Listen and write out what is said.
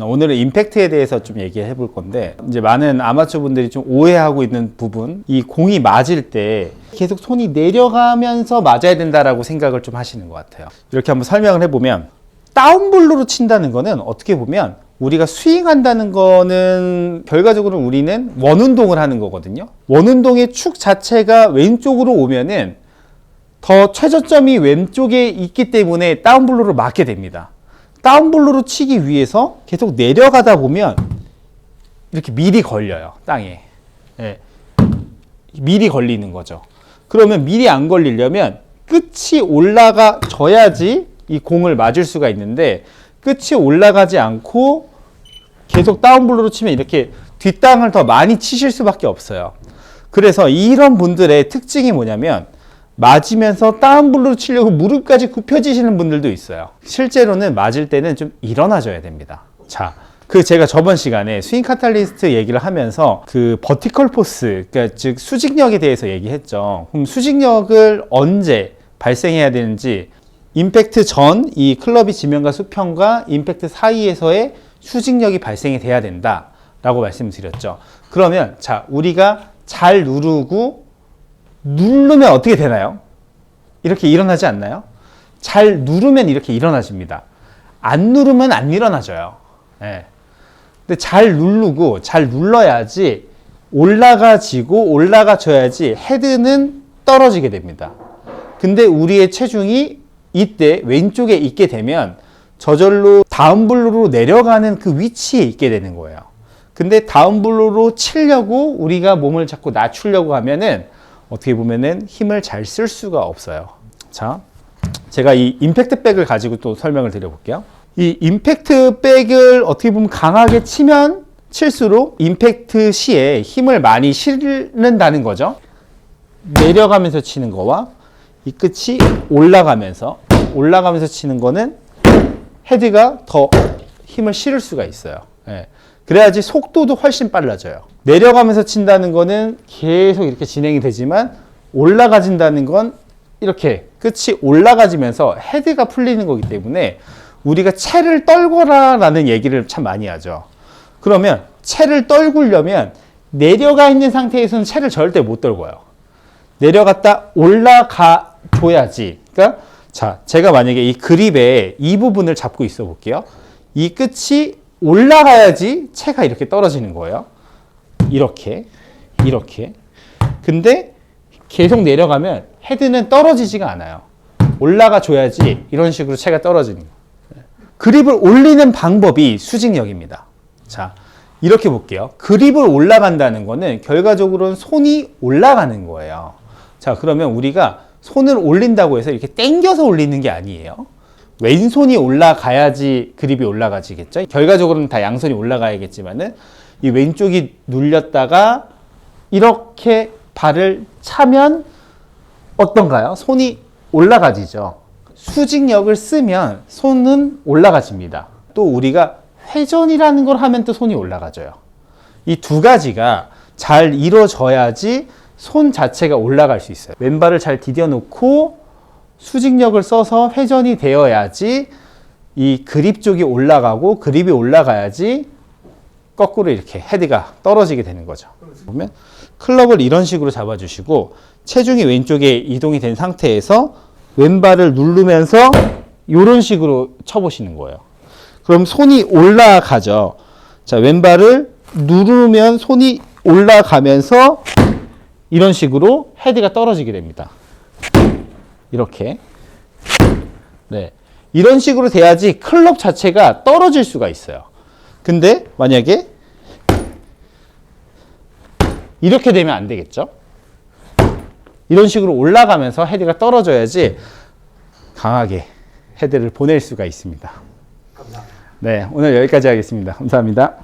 오늘은 임팩트에 대해서 좀 얘기해 볼 건데 이제 많은 아마추어 분들이 좀 오해하고 있는 부분 이 공이 맞을 때 계속 손이 내려가면서 맞아야 된다라고 생각을 좀 하시는 것 같아요 이렇게 한번 설명을 해보면 다운블로로 친다는 거는 어떻게 보면 우리가 스윙한다는 거는 결과적으로 우리는 원운동을 하는 거거든요 원운동의 축 자체가 왼쪽으로 오면은 더 최저점이 왼쪽에 있기 때문에 다운블로를 맞게 됩니다. 다운블로로 치기 위해서 계속 내려가다 보면 이렇게 미리 걸려요, 땅에. 예. 미리 걸리는 거죠. 그러면 미리 안 걸리려면 끝이 올라가 져야지 이 공을 맞을 수가 있는데 끝이 올라가지 않고 계속 다운블로로 치면 이렇게 뒷땅을 더 많이 치실 수밖에 없어요. 그래서 이런 분들의 특징이 뭐냐면 맞으면서 다운블로로 치려고 무릎까지 굽혀지시는 분들도 있어요. 실제로는 맞을 때는 좀 일어나줘야 됩니다. 자, 그 제가 저번 시간에 스윙 카탈리스트 얘기를 하면서 그 버티컬 포스, 그러니까 즉 수직력에 대해서 얘기했죠. 그럼 수직력을 언제 발생해야 되는지 임팩트 전 이 클럽이 지면과 수평과 임팩트 사이에서의 수직력이 발생이 돼야 된다라고 말씀드렸죠. 그러면 자 우리가 잘 누르고 누르면 어떻게 되나요? 이렇게 일어나지 않나요? 잘 누르면 이렇게 일어나집니다. 안 누르면 안 일어나져요. 예. 근데 잘 누르고 잘 눌러야지 올라가지고 올라가줘야지 헤드는 떨어지게 됩니다. 근데 우리의 체중이 이때 왼쪽에 있게 되면 저절로 다운블로로 내려가는 그 위치에 있게 되는 거예요. 근데 다운블로로 치려고 우리가 몸을 자꾸 낮추려고 하면은 어떻게 보면은 힘을 잘 쓸 수가 없어요. 자, 제가 이 임팩트 백을 가지고 또 설명을 드려볼게요. 이 임팩트 백을 어떻게 보면 강하게 치면 칠수록 임팩트 시에 힘을 많이 실는다는 거죠. 내려가면서 치는 거와 이 끝이 올라가면서 올라가면서 치는 거는 헤드가 더 힘을 실을 수가 있어요. 예. 그래야지 속도도 훨씬 빨라져요. 내려가면서 친다는 거는 계속 이렇게 진행이 되지만 올라가진다는 건 이렇게 끝이 올라가지면서 헤드가 풀리는 거기 때문에 우리가 채를 떨거라 라는 얘기를 참 많이 하죠. 그러면 채를 떨구려면 내려가 있는 상태에서는 채를 절대 못 떨고요. 내려갔다 올라가 줘야지. 그러니까 자, 제가 만약에 이 그립의 이 부분을 잡고 있어 볼게요. 이 끝이 올라가야지 채가 이렇게 떨어지는 거예요. 이렇게, 이렇게. 근데 계속 내려가면 헤드는 떨어지지가 않아요. 올라가 줘야지 이런 식으로 채가 떨어지는 거예요. 그립을 올리는 방법이 수직력입니다. 자, 이렇게 볼게요. 그립을 올라간다는 거는 결과적으로는 손이 올라가는 거예요. 자, 그러면 우리가 손을 올린다고 해서 이렇게 당겨서 올리는 게 아니에요. 왼손이 올라가야지 그립이 올라가지겠죠. 결과적으로는 다 양손이 올라가야겠지만은 이 왼쪽이 눌렸다가 이렇게 발을 차면 어떤가요? 손이 올라가지죠. 수직력을 쓰면 손은 올라가집니다. 또 우리가 회전이라는 걸 하면 또 손이 올라가져요. 이 두 가지가 잘 이루어져야지 손 자체가 올라갈 수 있어요. 왼발을 잘 디뎌 놓고 수직력을 써서 회전이 되어야지 이 그립 쪽이 올라가고 그립이 올라가야지 거꾸로 이렇게 헤드가 떨어지게 되는 거죠. 보면 클럽을 이런 식으로 잡아주시고 체중이 왼쪽에 이동이 된 상태에서 왼발을 누르면서 이런 식으로 쳐보시는 거예요. 그럼 손이 올라가죠. 자, 왼발을 누르면 손이 올라가면서 이런 식으로 헤드가 떨어지게 됩니다. 이렇게. 네. 이런 식으로 돼야지 클럽 자체가 떨어질 수가 있어요. 근데 만약에 이렇게 되면 안 되겠죠? 이런 식으로 올라가면서 헤드가 떨어져야지 강하게 헤드를 보낼 수가 있습니다. 네, 오늘 여기까지 하겠습니다. 감사합니다.